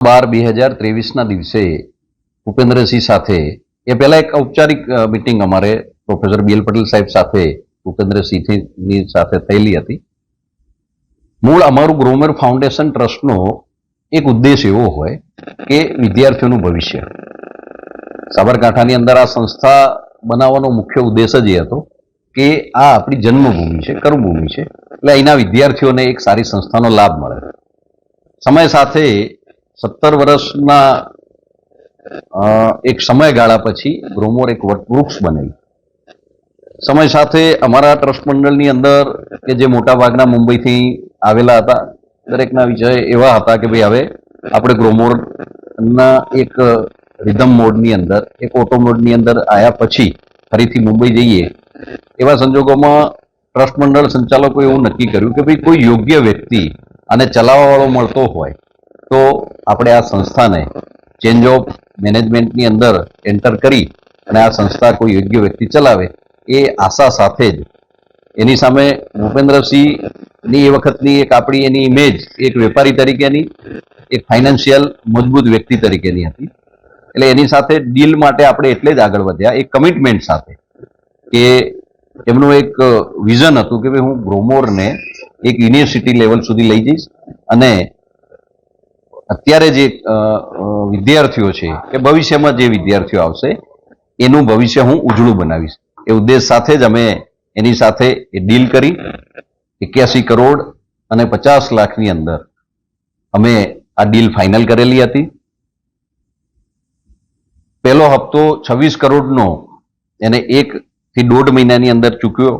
બાર બે હજાર ત્રેવીસના દિવસે ભૂપેન્દ્રસિંહ સાથે, એ પહેલાં એક ઔપચારિક મિટિંગ અમારે પ્રોફેસર બી એલ પટેલ સાહેબ સાથે ભૂપેન્દ્રસિંહની સાથે થયેલી હતી. મૂળ અમારું ગ્રોમર ફાઉન્ડેશન ટ્રસ્ટનો એક ઉદ્દેશ એવો હોય કે વિદ્યાર્થીઓનું ભવિષ્ય. સાબરકાંઠાની અંદર આ સંસ્થા બનાવવાનો મુખ્ય ઉદ્દેશ જ એ હતો કે આ આપણી જન્મભૂમિ છે, કર્મભૂમિ છે. એટલે અહીંના વિદ્યાર્થીઓને એક સારી સંસ્થાનો લાભ મળે. સમય સાથે સત્તર વર્ષના એક સમયગાળા પછી ગ્રોમોર એક વટવૃક્ષ બનેલું. સમય સાથે અમારા ટ્રસ્ટ મંડળની અંદર કે જે મોટા ભાગના મુંબઈથી આવેલા હતા, દરેકના વિષય એવા હતા કે ભાઈ હવે આપણે ગ્રોમોરના એક રિધમ મોડની અંદર, એક ઓટો મોડની અંદર આવ્યા પછી ફરીથી મુંબઈ જઈએ, એવા સંજોગોમાં ટ્રસ્ટ મંડળ સંચાલકો એવું નક્કી કર્યું કે ભાઈ કોઈ યોગ્ય વ્યક્તિ અને ચલાવવાવાળો મળતો હોય તો આપણે આ સંસ્થાને ચેન્જ ઓફ મેનેજમેન્ટની અંદર એન્ટર કરી અને આ સંસ્થા કોઈ યોગ્ય વ્યક્તિ ચલાવે એ આશા સાથે જ. એની સામે ભૂપેન્દ્રસિંહની એ વખતની એક આપણી એની ઇમેજ એક વેપારી તરીકેની, એક ફાઇનાન્શિયલ મજબૂત વ્યક્તિ તરીકેની હતી. એટલે એની સાથે ડીલ માટે આપણે એટલે જ આગળ વધ્યા. એક કમિટમેન્ટ સાથે કે એમનું એક વિઝન હતું કે ભાઈ હું ગ્રોમોરને એક યુનિવર્સિટી લેવલ સુધી લઈ જઈશ અને અત્યારે જે વિદ્યાર્થીઓ છે, કે ભવિષ્યમાં જે વિદ્યાર્થીઓ આવશે, એનું ભવિષ્ય હું ઉજળું બનાવીશ. એ ઉદ્દેશ સાથે જ અમે એની સાથે એ ડીલ કરી, એક્યાસી કરોડ અને પચાસ લાખની અંદર અમે આ ડીલ ફાઇનલ કરેલી હતી. પહેલો હપ્તો છવ્વીસ કરોડનો એને એક થી દોઢ મહિનાની અંદર ચૂક્યો.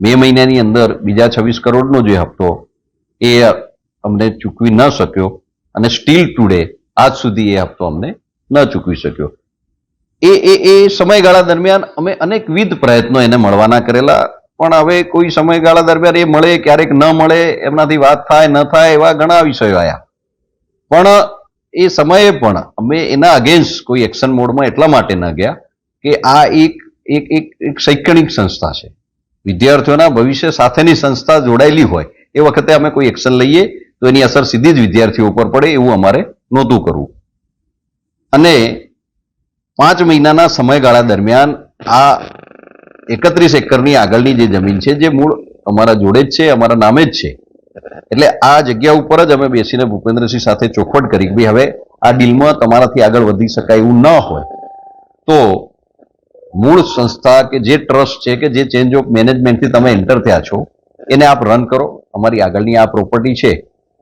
મે મહિનાની અંદર બીજા છવ્વીસ કરોડનો જે હપ્તો, એ અમને ચૂકવી ન શક્યો. અને સ્ટીલ ટુડે આજ સુધી એ હપ્તો અમને ન ચૂકવી શક્યો. એ એ એ સમયગાળા દરમિયાન અમે અનેકવિધ પ્રયત્નો એને મળવાના કરેલા, પણ હવે કોઈ સમયગાળા દરમિયાન એ મળે, ક્યારેક ન મળે, એમનાથી વાત થાય, ન થાય એવા ઘણા વિષયો આવ્યા પણ એ સમયે પણ અમે એના અગેન્સ્ટ કોઈ એક્શન મોડમાં એટલા માટે ન ગયા કે આ એક એક એક એક શૈક્ષણિક સંસ્થા છે. વિદ્યાર્થીઓના ભવિષ્ય સાથેની સંસ્થા જોડાયેલી હોય, એ વખતે અમે કોઈ એક્શન લઈએ તો એની અસર સીધી જ વિદ્યાર્થીઓ ઉપર પડે એવું અમારે નહોતું કરવું. અને પાંચ મહિનાના સમયગાળા દરમિયાન આ એકત્રીસ એકરની આગળની જે જમીન છે, જે મૂળ અમારા જોડે જ છે, અમારા નામે જ છે. એટલે આ જગ્યા ઉપર જ અમે બેસીને ભૂપેન્દ્રસિંહ સાથે ચોખવટ કરી કે હવે આ ડીલમાં તમારાથી આગળ વધી શકાય એવું ન હોય. તો મૂળ સંસ્થા કે જે ટ્રસ્ટ છે કે જે ચેન્જ ઓફ મેનેજમેન્ટથી તમે એન્ટર થયા છો, એને આપ રન કરો. અમારી આગળની આ પ્રોપર્ટી છે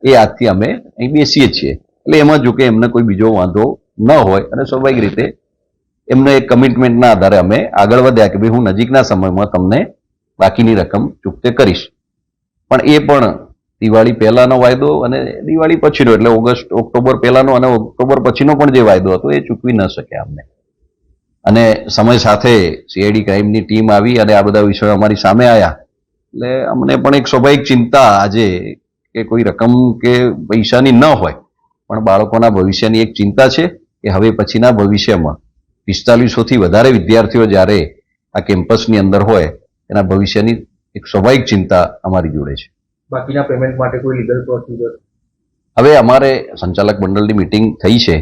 એ આજથી અમે અહીં બેસીએ છીએ. એટલે એમાં જો કે એમને કોઈ બીજો વાંધો ન હોય, અને સ્વાભાવિક રીતે એમને એક કમિટમેન્ટના આધારે અમે આગળ વધ્યા કે ભાઈ હું નજીકના સમયમાં તમને બાકીની રકમ ચૂકતે કરીશ. પણ એ પણ દિવાળી પહેલાનો વાયદો અને દિવાળી પછીનો, એટલે ઓગસ્ટ, ઓક્ટોબર પહેલાનો અને ઓક્ટોબર પછીનો પણ જે વાયદો હતો એ ચૂકવી ન શક્યા અમને. અને સમય સાથે સીઆઈડી ક્રાઇમની ટીમ આવી અને આ બધા વિષયો અમારી સામે આવ્યા. એટલે અમને પણ એક સ્વાભાવિક ચિંતા આજે કે કોઈ રકમ કે પૈસાની ન હોય પણ બાળકોના ભવિષ્યની એક ચિંતા છે કે હવે પછીના ભવિષ્યમાં પિસ્તાલીસોથી વધારે વિદ્યાર્થીઓ જ્યારે આ કેમ્પસની અંદર હોય એના ભવિષ્યની એક સ્વાભાવિક ચિંતા અમારી જોડે છે. બાકીના પેમેન્ટ માટે કોઈ લીગલ પ્રોસિજર હવે અમારે સંચાલક મંડળની મિટિંગ થઈ છે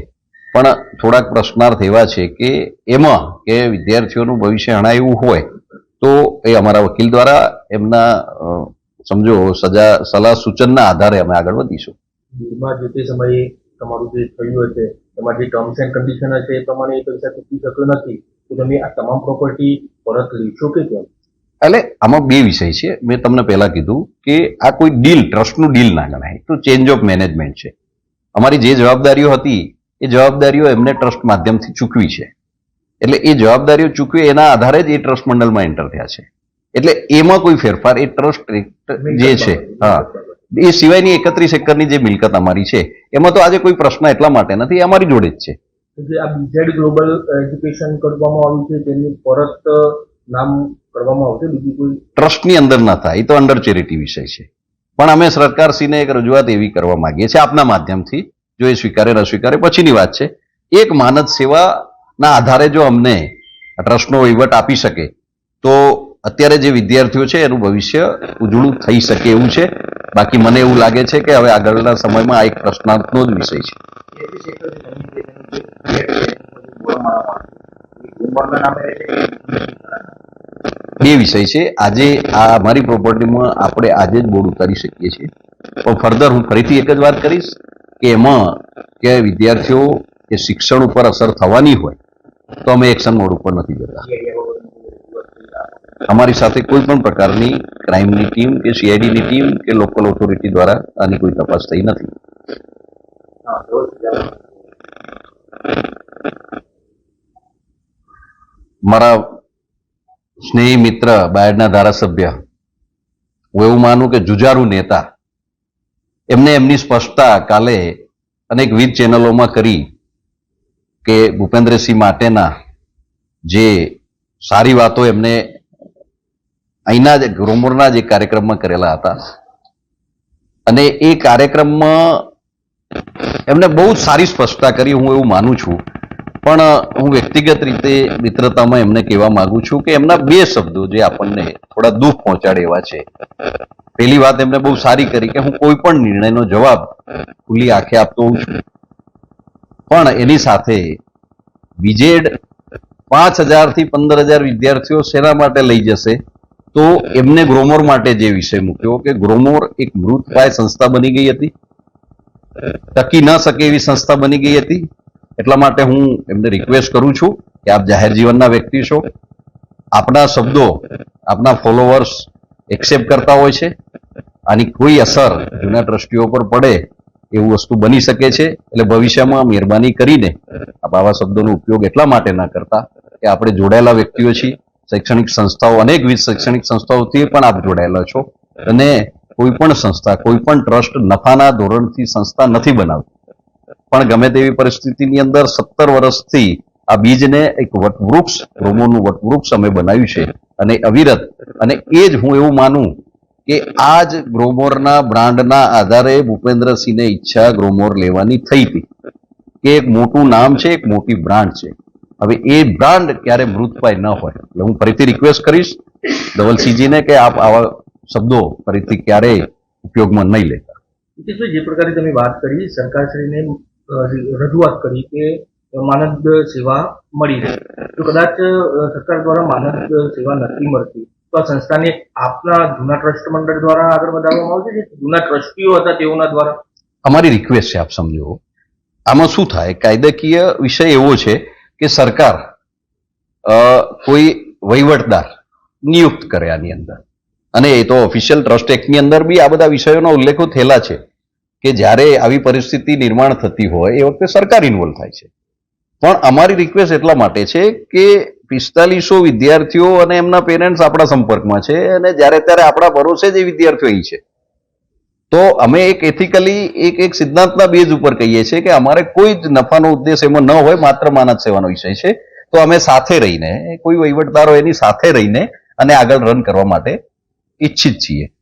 પણ થોડાક પ્રશ્નાર્થ એવા છે કે એમાં કે વિદ્યાર્થીઓનું ભવિષ્ય હણાયું હોય તો એ અમારા વકીલ દ્વારા એમના સમજો સજા સલાહ સૂચનના આધારે અમે આગળ વધીશું. ડીલમાં જે તે સમયે તમારું જે થયું હશે તમારી જે ટર્મ્સ એન્ડ કન્ડિશન હશે એ પ્રમાણે એ પૈસા ચૂકવી શક્યો નથી. તો તમે આ તમામ પ્રોપર્ટી પરત લેશો કે કેમ? એટલે આમાં બે વિષય છે. મેં તમને પહેલા કીધું કે આ કોઈ ડીલ ટ્રસ્ટનું ડીલ ના ગણાય. તો ચેન્જ ઓફ મેનેજમેન્ટ છે. અમારી જે જવાબદારીઓ હતી એ જવાબદારીઓ એમને ટ્રસ્ટ માધ્યમથી ચૂકવી છે. એટલે એ જવાબદારીઓ ચૂકવી એના આધારે જ એ ટ્રસ્ટ મંડળમાં એન્ટર થયા છે. એટલે એમાં કોઈ ફેરફાર એ ટ્રસ્ટ જે છે હા. એ સિવાયની એકત્રીસ એકરની જે મિલકત અમારી છે એમાં તો આજે કોઈ પ્રશ્ન એટલા માટે નથી એ અમારી જોડે જ છે. જે આ બીઝેડ ગ્લોબલ એજ્યુકેશન કરવામાં આવ્યું છે તેની પરત નામ કરવામાં આવશે બીજી કોઈ? ટ્રસ્ટની અંદર ના થાય એ તો અંડર ચેરિટી વિષય છે. પણ અમે સરકારશ્રીને એક રજૂઆત એવી કરવા માંગીએ છીએ આપના માધ્યમથી જો એ સ્વીકારે ન સ્વીકારે પછીની વાત છે. એક માનદ સેવાના આધારે જો અમને આ ટ્રસ્ટનો વહીવટ આપી શકે તો અત્યારે જે વિદ્યાર્થીઓ છે, એનું ભવિષ્ય ઉજળું થઈ શકે એવું છે. બાકી મને એવું લાગે છે કે હવે આગળના સમયમાં આ એક પ્રશ્નાર્થનો જ વિષય છે. બે વિષય છે, આજે આ અમારી પ્રોપર્ટીમાં આપણે આજે જ બોર્ડ ઉતારી શકીએ છીએ. પણ ફર્ધર હું ફરીથી એક જ વાત કરીશ કે એમાં કે વિદ્યાર્થીઓ કે શિક્ષણ ઉપર અસર થવાની હોય, તો અમે એક્શન મોડ ઉપર નથી જતા CID વગરની રજૂઆત કરી આ અમારી સાથે કોઈ પણ પ્રકારની ક્રાઇમની ટીમ કે સીઆઈડીની ટીમ કે લોકલ ઓથોરિટી દ્વારા આની કોઈ તપાસ થઈ નથી. મારા સ્નેહી મિત્ર બાયડના ધારાસભ્ય, હું એવું માનું કે જુજારુ નેતા, એમને એમની સ્પષ્ટતા કાલે અનેક વિવિધ ચેનલોમાં કરી કે ભૂપેન્દ્રસિંહ માટેના જે સારી વાતો એમને અહીંના જ ગ્રોમોરના જે કાર્યક્રમમાં કરેલા હતા. અને એ કાર્યક્રમમાં એમને બહુ જ સારી સ્પષ્ટતા કરી, હું એવું માનું છું. પણ હું વ્યક્તિગત રીતે મિત્રતામાં એમને કહેવા માંગુ છું કે એમના બે શબ્દો જે આપણને થોડા દુઃખ પહોંચાડે એવા છે. પહેલી વાત એમને બહુ સારી કરી કે હું કોઈ પણ નિર્ણયનો જવાબ ખુલ્લી આંખે આપતો હોઉં છું. પણ એની સાથે બીજેડ પાંચ હજારથી પંદર હજાર વિદ્યાર્થીઓ શેના માટે લઈ જશે. તો એમને ગ્રોમોર માટે જે વિષય મૂક્યો કે ગ્રોમોર એક મૃતપાય સંસ્થા બની ગઈ હતી. ટકી ન શકે એવી સંસ્થા બની ગઈ હતી. એટલા માટે હું એમને રિક્વેસ્ટ કરું છું કે આપ જાહેર જીવનના વ્યક્તિ છો. આપના શબ્દો, આપના ફોલોવર્સ એક્સેપ્ટ કરતા હોય છે. આની કોઈ અસર જૂના ટ્રસ્ટીઓ પર પડે એવું વસ્તુ બની શકે છે. એટલે ભવિષ્યમાં મહેરબાની કરીને આપ આવા શબ્દોનો ઉપયોગ એટલા માટે ના કરતા કે આપણે જોડાયેલા વ્યક્તિઓ છીએ. શૈક્ષણિક સંસ્થાઓ, અનેકવિધ શૈક્ષણિક સંસ્થાઓથી પણ આપ જોડાયેલા છો. અને કોઈ પણ સંસ્થા, કોઈ પણ ટ્રસ્ટ નફાના ધોરણથી સંસ્થા નથી બનાવતી. પણ ગમે તેવી પરિસ્થિતિની અંદર સત્તર વર્ષથી આ બીજને એક વટવૃક્ષ, રોમોનું વટવૃક્ષ અમે બનાવ્યું છે. અને અવિરત, અને એ જ હું એવું માનું કે આ જ ગ્રોમોરના બ્રાન્ડના આધારે ભૂપેન્દ્રસિંહને ઈચ્છા ગ્રોમોર લેવાની થઈ હતી. કે એક મોટું નામ છે, એક મોટી બ્રાન્ડ છે. હવે એ બ્રાન્ડ ક્યારે મૃતપાય ન હોય. એટલે હું ફરીથી રિક્વેસ્ટ કરીશ ધવલસિંહજીને કે આપ આવા શબ્દો ફરીથી ક્યારેય ઉપયોગમાં નહીં લેતા. જે પ્રકારે તમે વાત કરી સરકારશ્રીને રજૂઆત કરી કે માનદ સેવા મળી રહે. તો કદાચ સરકાર દ્વારા માનદ સેવા નથી મળતી. તો આ સંસ્થાને આપના જૂના ટ્રસ્ટ મંડળ દ્વારા આગળ વધારવામાં આવશે કે જૂના ટ્રસ્ટીઓ હતા તેઓના દ્વારા? અમારી રિક્વેસ્ટ છે આપ સમજો. આમાં શું થાય? કાયદાકીય વિષય એવો છે કે સરકાર કોઈ વહીવટદાર નિયુક્ત કરે આની અંદર. અને એ તો ઓફિશિયલ ટ્રસ્ટ એક્ટની અંદર બી આ બધા વિષયોના ઉલ્લેખો થયેલા છે કે જ્યારે આવી પરિસ્થિતિ નિર્માણ થતી હોય, એ વખતે સરકાર ઇન્વોલ્વ થાય છે. પણ અમારી રિક્વેસ્ટ એટલા માટે છે કે પિસ્તાલીસો વિદ્યાર્થીઓ અને એમના પેરેન્ટ્સ આપણા સંપર્કમાં છે અને જ્યારે ત્યારે આપણા ભરોસે જ એ વિદ્યાર્થીઓ અહીં છે. તો અમે એક એથિકલી એક એક સિદ્ધાંતના બેઝ ઉપર કહીએ છીએ કે અમારે કોઈ જ નફાનો ઉદ્દેશ એમાં ન હોય, માત્ર માનવ સેવાનો વિષય છે. તો અમે સાથે રહીને, કોઈ વહીવટદારો એની સાથે રહીને અને આગળ રન કરવા માટે ઈચ્છિત છીએ.